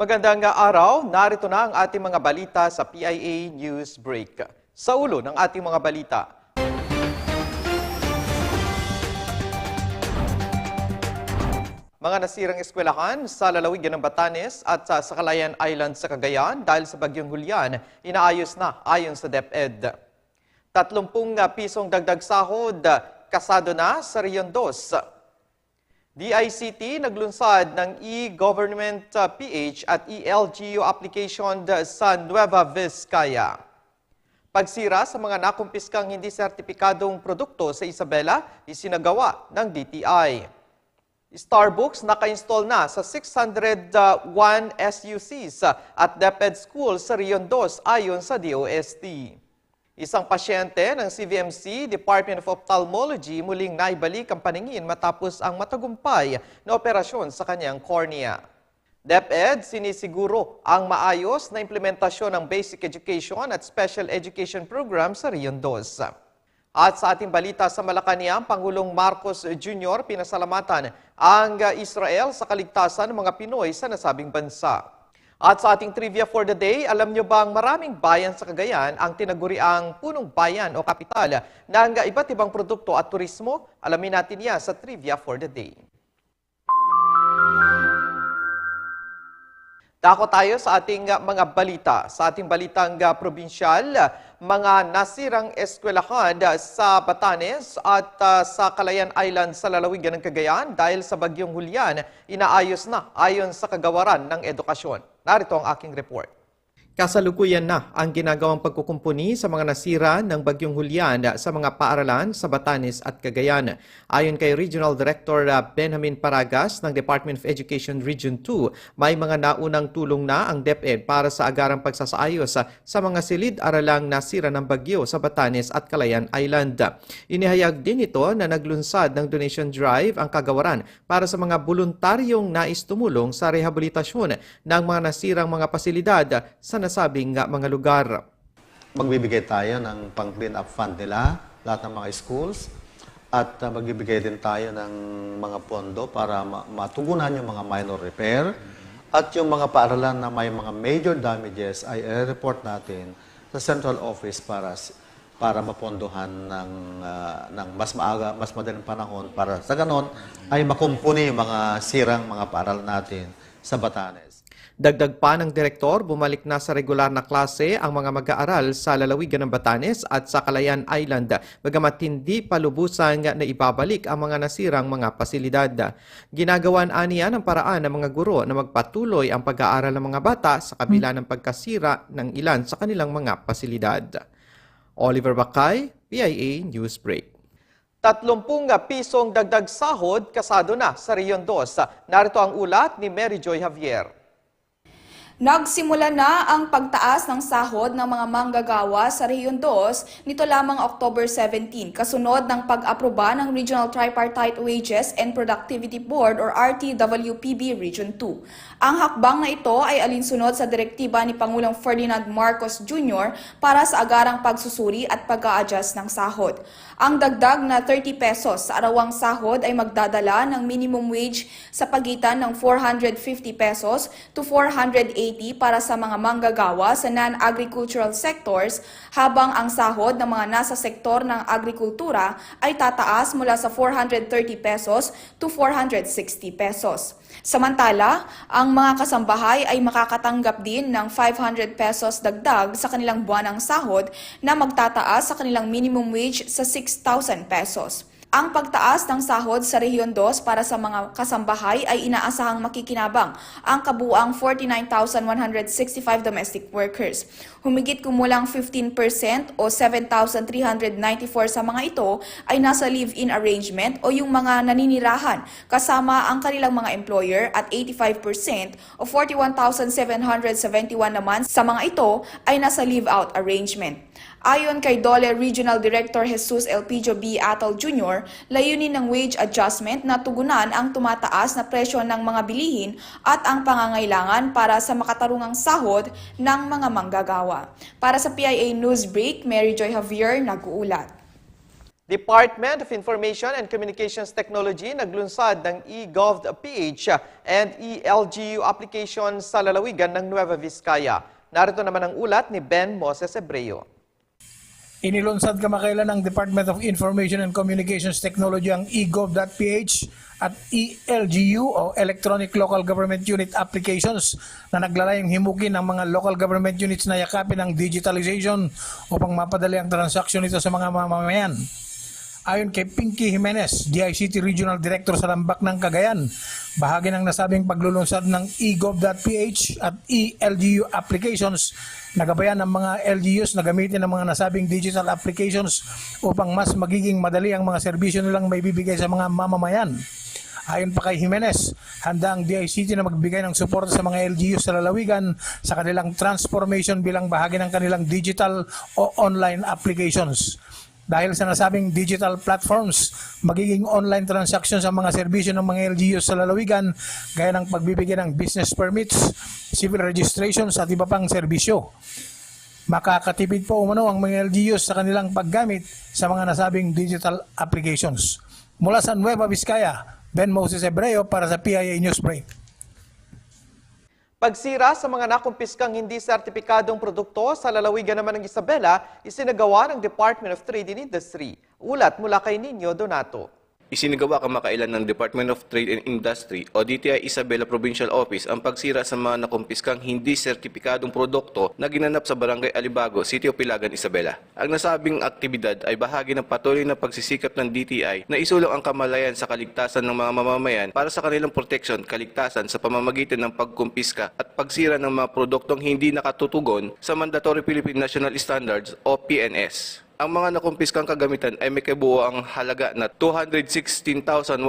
Magandang araw, narito na ang ating mga balita sa PIA News Break. Sa ulo ng ating mga balita, Mga nasirang eskwelahan sa lalawigan ng Batanes at sa Sakalayan Island sa Cagayan dahil sa bagyong Hulyan, inaayos na ayon sa DepEd. 30 pisong dagdag sahod, kasado na sa Rion 2. DICT naglunsad ng e-government uh, PH at E ELGU application sa Nueva Vizcaya. Pagsira sa mga nakumpiskang hindi sertipikadong produkto sa Isabela, isinagawa ng DTI. Starbucks naka-install na sa 601 SUCs at DepEd School sa Rion 2 ayon sa DOST. Isang pasyente ng CVMC Department of Ophthalmology muling naibalik ang paningin matapos ang matagumpay na operasyon sa kanyang cornea. DepEd sinisiguro ang maayos na implementasyon ng basic education at special education program sa Rion 2. At sa ating balita sa Malacanang, Pangulong Marcos Jr. pinasalamatan ang Israel sa kaligtasan ng mga Pinoy sa nasabing bansa. At sa ating trivia for the day, alam nyo bang maraming bayan sa Cagayan ang tinaguriang punong bayan o kapital ng iba't ibang produkto at turismo? Alamin natin yan sa trivia for the day. Dako tayo sa ating uh, mga balita. Sa ating balitang uh, probinsyal, mga nasirang eskwelahan uh, sa Batanes at sa Calayan Island sa lalawigan ng Cagayan dahil sa bagyong Hulyan, inaayos na ayon sa kagawaran ng edukasyon. Narito ang aking report. Kasalukuyan na ang ginagawang pagkukumpuni sa mga nasira ng Bagyong Hulyan sa mga paaralan sa Batanes at Cagayan. Ayon kay Regional Director uh, Benjamin Paragas ng Department of Education Region 2, may mga naunang tulong na ang DepEd para sa agarang pagsasaayos sa, sa mga silid-aralang nasira ng bagyo sa Batanes at Calayan Island. Inihayag din ito na naglunsad ng donation drive ang kagawaran para sa mga voluntaryong nais tumulong sa rehabilitasyon ng mga nasirang mga pasilidad sa nasabing nga mga lugar. Magbibigay tayo ng pang-clean up fund nila, lahat ng mga schools, at uh, magbibigay din tayo ng mga pondo para ma- matugunan yung mga minor repair, at yung mga paaralan na may mga major damages ay i-report natin sa central office para para mapondohan ng ah, ng mas maaga, mas madaling panahon para sa ganon ay makumpuni yung mga sirang mga paaralan natin sa Batanes. Dagdag pa ng direktor, bumalik na sa regular na klase ang mga mag-aaral sa lalawigan ng Batanes at sa Calayan Island, bagamat hindi palubusan na ibabalik ang mga nasirang mga pasilidad. Ginagawan aniya ng paraan ng mga guro na magpatuloy ang pag-aaral ng mga bata sa kabila ng pagkasira ng ilan sa kanilang mga pasilidad. Oliver Bakay, PIA Newsbreak. 30 pisong dagdag sahod kasado na sa Rion 2. Narito ang ulat ni Mary Joy Javier. Nagsimula na ang pagtaas ng sahod ng mga manggagawa sa Rehiyon 2 nito lamang October 17 kasunod ng pag-aproba ng Regional Tripartite Wages and Productivity Board or RTWPB Region 2. Ang hakbang na ito ay alinsunod sa direktiba ni Pangulong Ferdinand Marcos Jr. para sa agarang pagsusuri at pag-a-adjust ng sahod. Ang dagdag na 30 pesos sa arawang sahod ay magdadala ng minimum wage sa pagitan ng 450 pesos to 480 para sa mga manggagawa sa non-agricultural sectors habang ang sahod ng mga nasa sektor ng agrikultura ay tataas mula sa 430 pesos to 460 pesos. Samantala, ang mga kasambahay ay makakatanggap din ng 500 pesos dagdag sa kanilang buwanang sahod na magtataas sa kanilang minimum wage sa 6,000 pesos. Ang pagtaas ng sahod sa Rehiyon 2 para sa mga kasambahay ay inaasahang makikinabang ang kabuang 49,165 domestic workers. Humigit kumulang 15% o 7,394 sa mga ito ay nasa live-in arrangement o yung mga naninirahan kasama ang kanilang mga employer at 85% o 41,771 naman sa mga ito ay nasa live-out arrangement. Ayon kay Dole Regional Director Jesus Elpidio B. Atal Jr., layunin ng wage adjustment na tugunan ang tumataas na presyo ng mga bilihin at ang pangangailangan para sa makatarungang sahod ng mga manggagawa. Para sa PIA Newsbreak, Mary Joy Javier, nag-uulat. Department of Information and Communications Technology naglunsad ng eGov.ph and eLGU application sa lalawigan ng Nueva Vizcaya. Narito naman ang ulat ni Ben Moses Ebreo. Inilunsad kamakailan ng Department of Information and Communications Technology ang egov.ph at ELGU o Electronic Local Government Unit Applications na naglalayong himukin ng mga local government units na yakapin ang digitalization upang mapadali ang transaksyon nito sa mga mamamayan. Ayon kay Pinky Jimenez, DICT Regional Director sa Lambak ng Cagayan, bahagi ng nasabing paglulunsad ng egov.ph at ELGU applications nagabayan ng mga LGUs na gamitin ng mga nasabing digital applications upang mas magiging madali ang mga serbisyo nilang may bibigay sa mga mamamayan. Ayon pa kay Jimenez, handa ang DICT na magbigay ng suporta sa mga LGUs sa lalawigan sa kanilang transformation bilang bahagi ng kanilang digital o online applications. Dahil sa nasabing digital platforms, magiging online transactions ang mga serbisyo ng mga LGUs sa lalawigan gaya ng pagbibigay ng business permits, civil registrations at iba pang serbisyo. Makakatipid po umano ang mga LGUs sa kanilang paggamit sa mga nasabing digital applications. Mula sa Nueva Vizcaya, Ben Moses Ebreo para sa PIA Newsbreak. Pagsira sa mga nakumpiskang hindi sertipikadong produkto sa lalawigan naman ng Isabela, isinagawa ng Department of Trade and Industry. Ulat mula kay Nino Donato. Isinagawa kamakailan ng Department of Trade and Industry o DTI Isabela Provincial Office ang pagsira sa mga nakumpiskang hindi sertipikadong produkto na ginanap sa Barangay Alibago, City of Pilagan, Isabela. Ang nasabing aktibidad ay bahagi ng patuloy na pagsisikap ng DTI na isulong ang kamalayan sa kaligtasan ng mga mamamayan para sa kanilang proteksyon, kaligtasan sa pamamagitan ng pagkumpiska at pagsira ng mga produktong hindi nakatutugon sa Mandatory Philippine National Standards o PNS. Ang mga nakumpiskang kagamitan ay may kabuo ang halaga na 216,129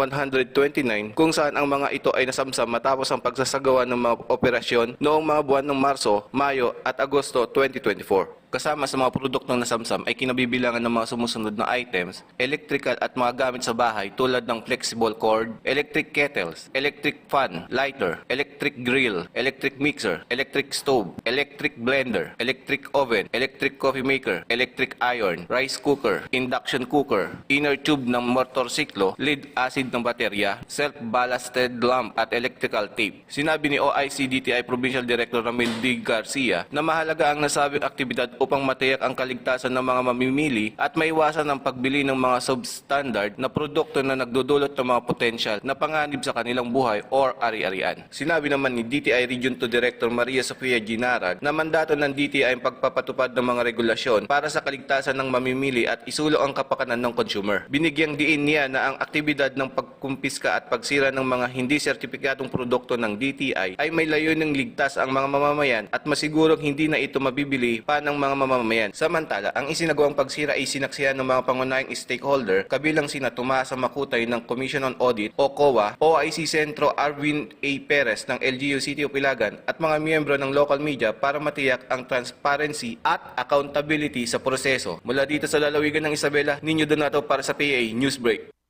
kung saan ang mga ito ay nasamsam matapos ang pagsasagawa ng mga operasyon noong mga buwan ng Marso, Mayo at Agosto 2024. Kasama sa mga produktong nasamsam ay kinabibilangan ng mga sumusunod na items, electrical at mga gamit sa bahay tulad ng flexible cord, electric kettles, electric fan, lighter, electric grill, electric mixer, electric stove, electric blender, electric oven, electric coffee maker, electric iron, rice cooker, induction cooker, inner tube ng motorsiklo, lead acid ng baterya, self-ballasted lamp at electrical tape. Sinabi ni OIC DTI Provincial Director Ramil D. Garcia na mahalaga ang nasabing aktibidad upang matiyak ang kaligtasan ng mga mamimili at maiwasan ang pagbili ng mga substandard na produkto na nagdudulot ng mga potensyal na panganib sa kanilang buhay or ari-arian. Sinabi naman ni DTI Region 2 Director Maria Sofia Ginarad na mandato ng DTI ang pagpapatupad ng mga regulasyon para sa kaligtasan ng mamimili at isulo ang kapakanan ng consumer. Binigyang diin niya na ang aktibidad ng pagkumpiska at pagsira ng mga hindi sertipikadong produkto ng DTI ay may layuning ligtas ang mga mamamayan at masigurong hindi na ito mabibili pa ng mga mamamayan. Samantala, ang isinagawang pagsira ay sinaksihan ng mga pangunahing stakeholder kabilang sina Tomasa Makutay ng Commission on Audit o COA, OIC Centro Arvin A. Perez ng LGU City of Ilagan at mga miyembro ng local media para matiyak ang transparency at accountability sa proseso. Mula dito sa lalawigan ng Isabela, Ninyo Donato para sa PA Newsbreak.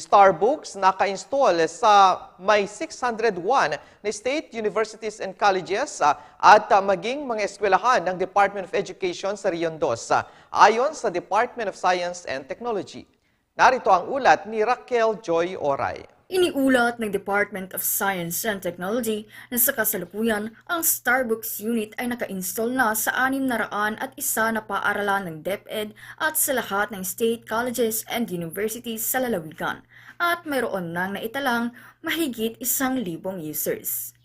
Starbucks naka-install sa may 601 na state universities and colleges ah, at ah, maging mga eskwelahan ng Department of Education sa Rion 2 ah, ayon sa Department of Science and Technology. Narito ang ulat ni Raquel Joy Oray. Iniulat ng Department of Science and Technology na sa kasalukuyan, ang Starbucks unit ay naka-install na sa anim na raan at isa na paaralan ng DepEd at sa lahat ng state colleges and universities sa lalawigan at mayroon nang naitalang mahigit isang libong users.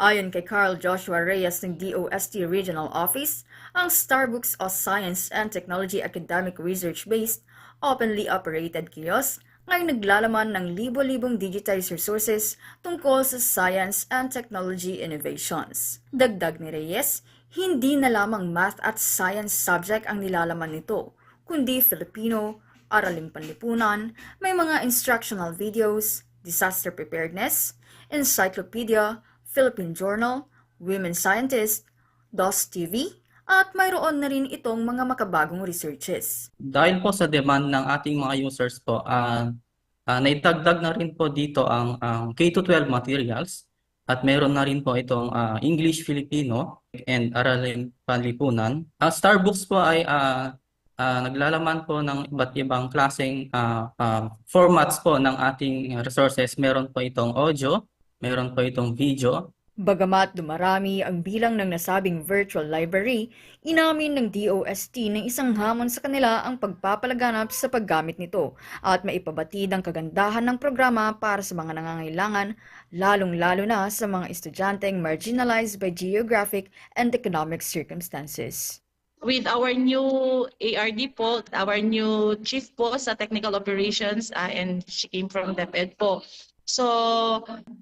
Ayon kay Carl Joshua Reyes ng DOST Regional Office, ang Starbucks o Science and Technology Academic Research-based, openly operated kiosk ngayong naglalaman ng libo-libong digitized resources tungkol sa science and technology innovations. Dagdag ni Reyes, hindi na lamang math at science subject ang nilalaman nito, kundi Filipino, araling panlipunan, may mga instructional videos, disaster preparedness, encyclopedia, Philippine Journal, Women Scientist, DOS TV, at mayroon na rin itong mga makabagong researches. Dahil po sa demand ng ating mga users po, ah ah, naitagdag na rin po dito ang ang K-12 materials at meron na rin po itong ah, English Filipino and Aralin Panlipunan. Ang Starbucks po ay ah, ah, naglalaman po ng iba't ibang klaseng ah, ah, formats po ng ating resources. Meron po itong audio, meron po itong video, Bagamat dumarami ang bilang ng nasabing virtual library, inamin ng DOST ng isang hamon sa kanila ang pagpapalaganap sa paggamit nito at maipabatid ang kagandahan ng programa para sa mga nangangailangan, lalong-lalo na sa mga estudyanteng marginalized by geographic and economic circumstances. with our new ARD po, our new chief po sa technical operations, uh, and she came from DepEd po. So,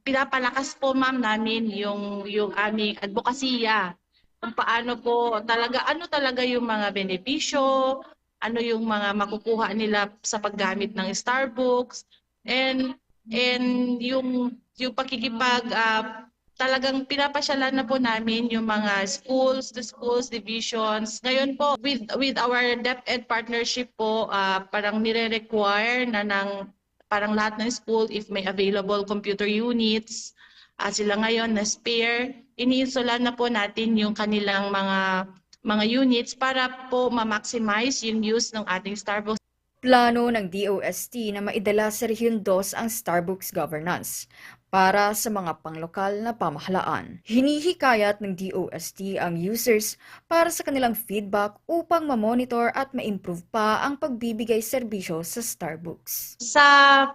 pinapalakas po ma'am namin yung, yung aming advokasya kung paano po talaga, ano talaga yung mga benepisyo, ano yung mga makukuha nila sa paggamit ng Starbucks, and, and yung, yung pakikipag, ah, talagang pinapasyalan na po namin yung mga schools to schools divisions. Ngayon po with with our DepEd partnership po ah, parang nire-require na ng parang lahat ng school if may available computer units ah, sila ngayon na spare iniinsulan na po natin yung kanilang mga mga units para po ma-maximize yung use ng ating Starbucks. Plano ng DOST na maidala sa Rehiyon 2 ang Starbucks governance para sa mga panglokal na pamahalaan. Hinihikayat ng DOST ang users para sa kanilang feedback upang ma-monitor at ma-improve pa ang pagbibigay serbisyo sa Starbucks. sa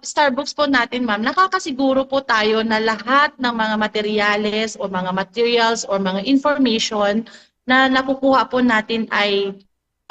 Starbucks po natin, ma'am, nakakasiguro po tayo na lahat ng mga materyales o mga materials or mga information na nakukuha po natin ay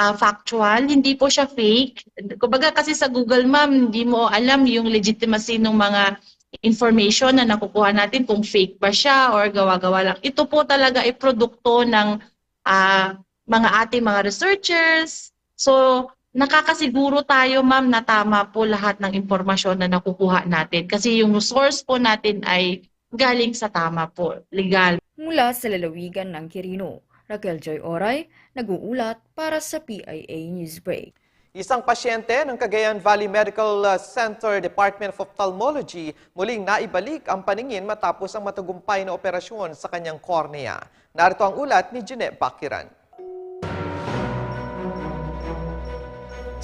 ah, factual, hindi po siya fake. Kumbaga kasi sa Google, ma'am, hindi mo alam yung legitimacy ng mga information na nakukuha natin kung fake ba siya or gawa-gawa lang. Ito po talaga ay produkto ng ah, mga ating mga researchers. So, nakakasiguro tayo, ma'am, na tama po lahat ng impormasyon na nakukuha natin. Kasi yung source po natin ay galing sa tama po, legal. Mula sa lalawigan ng Quirino, Raquel Joy Oray, nag-uulat para sa PIA Newsbreak. Isang pasyente ng Cagayan Valley Medical uh, Center Department of Ophthalmology muling naibalik ang paningin matapos ang matagumpay na operasyon sa kanyang cornea. Narito ang ulat ni Jeanette Bakiran.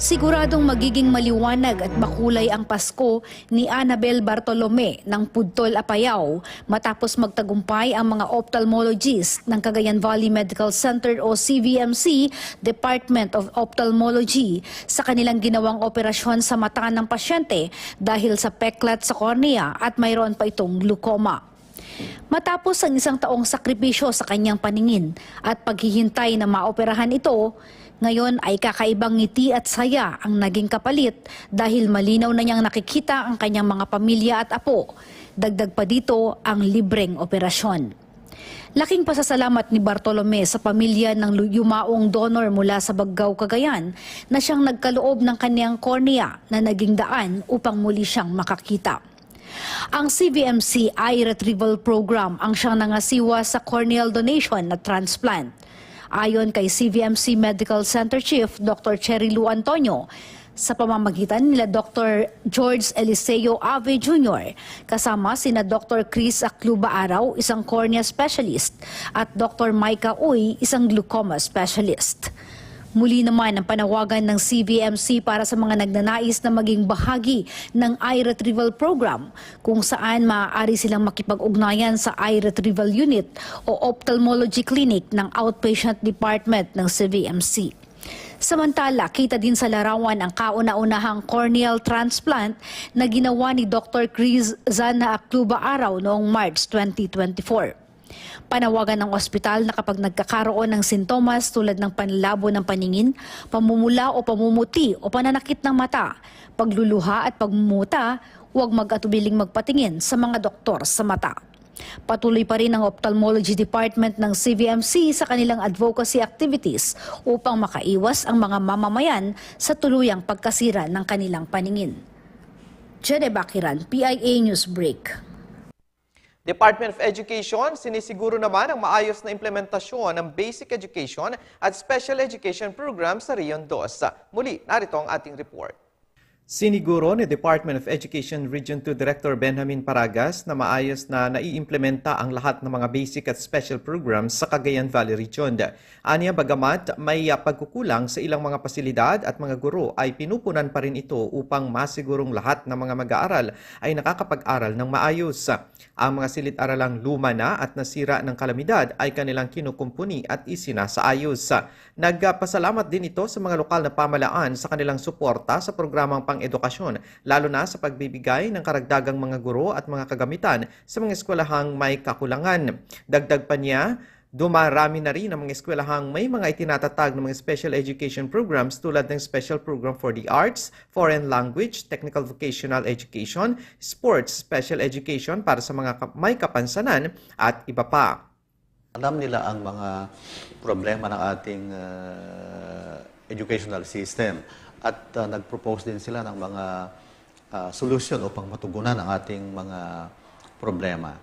Siguradong magiging maliwanag at makulay ang Pasko ni Annabel Bartolome ng Pudtol Apayao matapos magtagumpay ang mga ophthalmologist ng Cagayan Valley Medical Center o CVMC Department of Ophthalmology sa kanilang ginawang operasyon sa mata ng pasyente dahil sa peklat sa cornea at mayroon pa itong glaucoma. Matapos ang isang taong sakripisyo sa kanyang paningin at paghihintay na maoperahan ito, ngayon ay kakaibang ngiti at saya ang naging kapalit dahil malinaw na niyang nakikita ang kanyang mga pamilya at apo. Dagdag pa dito ang libreng operasyon. Laking pasasalamat ni Bartolome sa pamilya ng yumaong donor mula sa Baggao, Cagayan na siyang nagkaloob ng kanyang cornea na naging daan upang muli siyang makakita. Ang CVMC Eye Retrieval Program ang siyang nangasiwa sa corneal donation na transplant. Ayon kay CVMC Medical Center Chief Dr. Cherry Lu Antonio, sa pamamagitan nila Dr. George Eliseo Ave Jr. kasama sina Dr. Chris Akluba Araw, isang cornea specialist, at Dr. Micah Uy, isang glaucoma specialist. Muli naman ang panawagan ng CVMC para sa mga nagnanais na maging bahagi ng eye retrieval program kung saan maaari silang makipag-ugnayan sa eye retrieval unit o ophthalmology clinic ng outpatient department ng CVMC. Samantala, kita din sa larawan ang kauna-unahang corneal transplant na ginawa ni Dr. Chris Zana Akluba Araw noong March 2024. Panawagan ng ospital na kapag nagkakaroon ng sintomas tulad ng panlabo ng paningin, pamumula o pamumuti o pananakit ng mata, pagluluha at pagmumuta, huwag mag-atubiling magpatingin sa mga doktor sa mata. Patuloy pa rin ang ophthalmology department ng CVMC sa kanilang advocacy activities upang makaiwas ang mga mamamayan sa tuluyang pagkasira ng kanilang paningin. Jede Bakiran, PIA Newsbreak. Department of Education, sinisiguro naman ang maayos na implementasyon ng basic education at special education program sa Rion 2. Muli, narito ang ating report. Siniguro ni Department of Education Region 2 Director Benjamin Paragas na maayos na naiimplementa ang lahat ng mga basic at special programs sa Cagayan Valley Region. Anya bagamat may uh, pagkukulang sa ilang mga pasilidad at mga guro ay pinupunan pa rin ito upang masigurong lahat ng mga mag-aaral ay nakakapag-aral ng maayos. Ang mga silid-aralang luma na at nasira ng kalamidad ay kanilang kinukumpuni at isinasaayos. Nagpasalamat din ito sa mga lokal na pamalaan sa kanilang suporta sa programang pang-edukasyon, lalo na sa pagbibigay ng karagdagang mga guro at mga kagamitan sa mga eskwelahang may kakulangan. Dagdag pa niya, Dumarami na rin ang mga eskwelahang may mga itinatatag ng mga special education programs tulad ng Special Program for the Arts, Foreign Language, Technical Vocational Education, Sports, Special Education para sa mga may kapansanan at iba pa. Alam nila ang mga problema ng ating uh, educational system at uh, nag-propose din sila ng mga uh, solusyon upang matugunan ang ating mga problema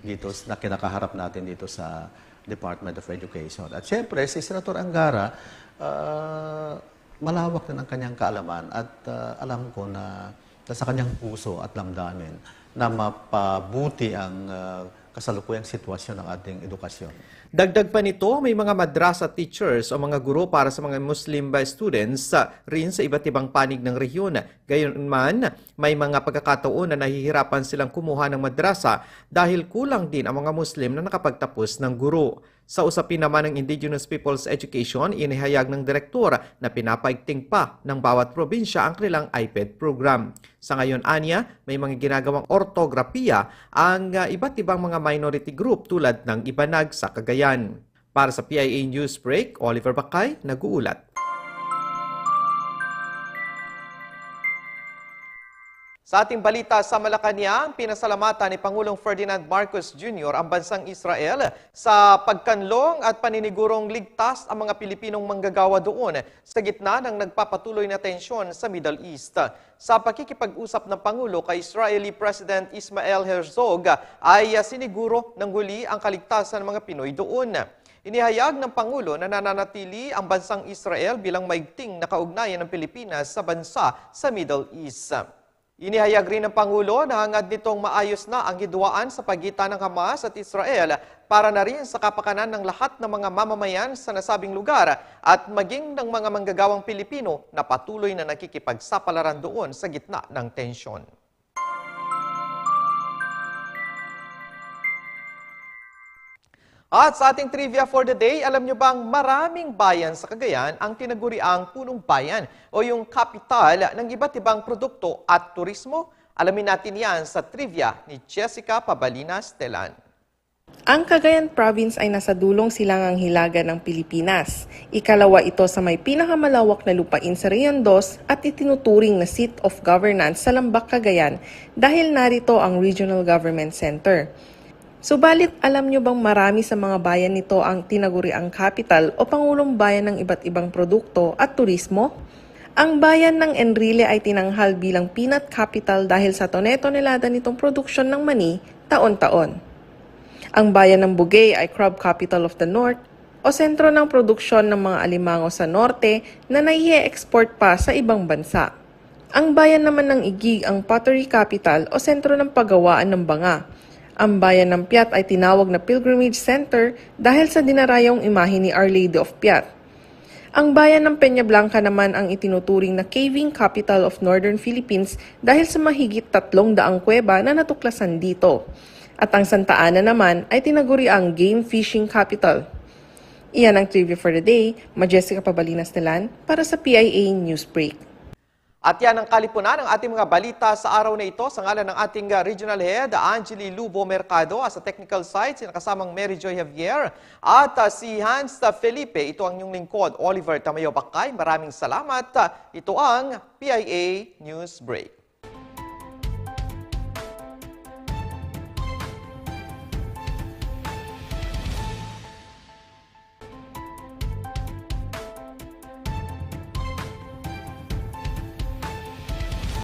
dito na kinakaharap natin dito sa Department of Education. At siyempre, si Senator Angara, uh, malawak na ng kanyang kaalaman at uh, alam ko na nasa kanyang puso at damdamin na mapabuti ang uh, kasalukuyang sitwasyon ng ating edukasyon. Dagdag pa nito, may mga madrasa teachers o mga guro para sa mga Muslim ba students sa rin sa iba't ibang panig ng rehiyon. Gayunman, may mga pagkakataon na nahihirapan silang kumuha ng madrasa dahil kulang din ang mga Muslim na nakapagtapos ng guro. Sa usapin naman ng Indigenous People's Education, inihayag ng direktor na pinapaigting pa ng bawat probinsya ang kanilang IPED program. Sa ngayon, Anya, may mga ginagawang ortografiya ang uh, iba't ibang mga minority group tulad ng Ibanag sa Cagayan. Para sa PIA Newsbreak, Oliver Bakay, nag-uulat. Sa ating balita sa Malacanang, pinasalamatan ni Pangulong Ferdinand Marcos Jr. ang bansang Israel sa pagkanlong at paninigurong ligtas ang mga Pilipinong manggagawa doon sa gitna ng nagpapatuloy na tensyon sa Middle East. Sa pakikipag-usap ng Pangulo kay Israeli President Ismael Herzog ay siniguro ng huli ang kaligtasan ng mga Pinoy doon. Inihayag ng Pangulo na nananatili ang bansang Israel bilang maigting na kaugnayan ng Pilipinas sa bansa sa Middle East. Inihayag rin ng Pangulo na hangad nitong maayos na ang hidwaan sa pagitan ng Hamas at Israel para na rin sa kapakanan ng lahat ng mga mamamayan sa nasabing lugar at maging ng mga manggagawang Pilipino na patuloy na nakikipagsapalaran doon sa gitna ng tensyon. At sa ating trivia for the day, alam nyo bang maraming bayan sa Cagayan ang tinaguriang punong bayan o yung kapital ng iba't ibang produkto at turismo? Alamin natin yan sa trivia ni Jessica Pabalinas Telan. Ang Cagayan Province ay nasa dulong silangang hilaga ng Pilipinas. Ikalawa ito sa may pinakamalawak na lupain sa Rehiyon 2 at itinuturing na seat of governance sa Lambak, Cagayan dahil narito ang Regional Government Center. Subalit, alam nyo bang marami sa mga bayan nito ang tinaguriang capital o pangulong bayan ng iba't ibang produkto at turismo? Ang bayan ng Enrile ay tinanghal bilang peanut capital dahil sa tone-tonelada nitong produksyon ng mani taon-taon. Ang bayan ng Bugay ay crab capital of the North o sentro ng produksyon ng mga alimango sa norte na nai-export pa sa ibang bansa. Ang bayan naman ng Igig ang pottery capital o sentro ng paggawaan ng banga. Ang bayan ng Piat ay tinawag na Pilgrimage Center dahil sa dinarayong imahe ni Our Lady of Piat. Ang bayan ng Peña Blanca naman ang itinuturing na caving capital of Northern Philippines dahil sa mahigit tatlong daang kuweba na natuklasan dito. At ang Santa Ana naman ay tinaguri ang game fishing capital. Iyan ang trivia for the day. Majessica Pabalinas Telan para sa PIA Newsbreak. At yan ang kalipunan ng ating mga balita sa araw na ito sa ngalan ng ating uh, Regional Head, Angeli Lubo Mercado, as a technical site, sinakasamang Mary Joy Javier, at uh, si Hans Felipe. Ito ang inyong lingkod, Oliver Tamayo Bakay. Maraming salamat. Ito ang PIA News Break.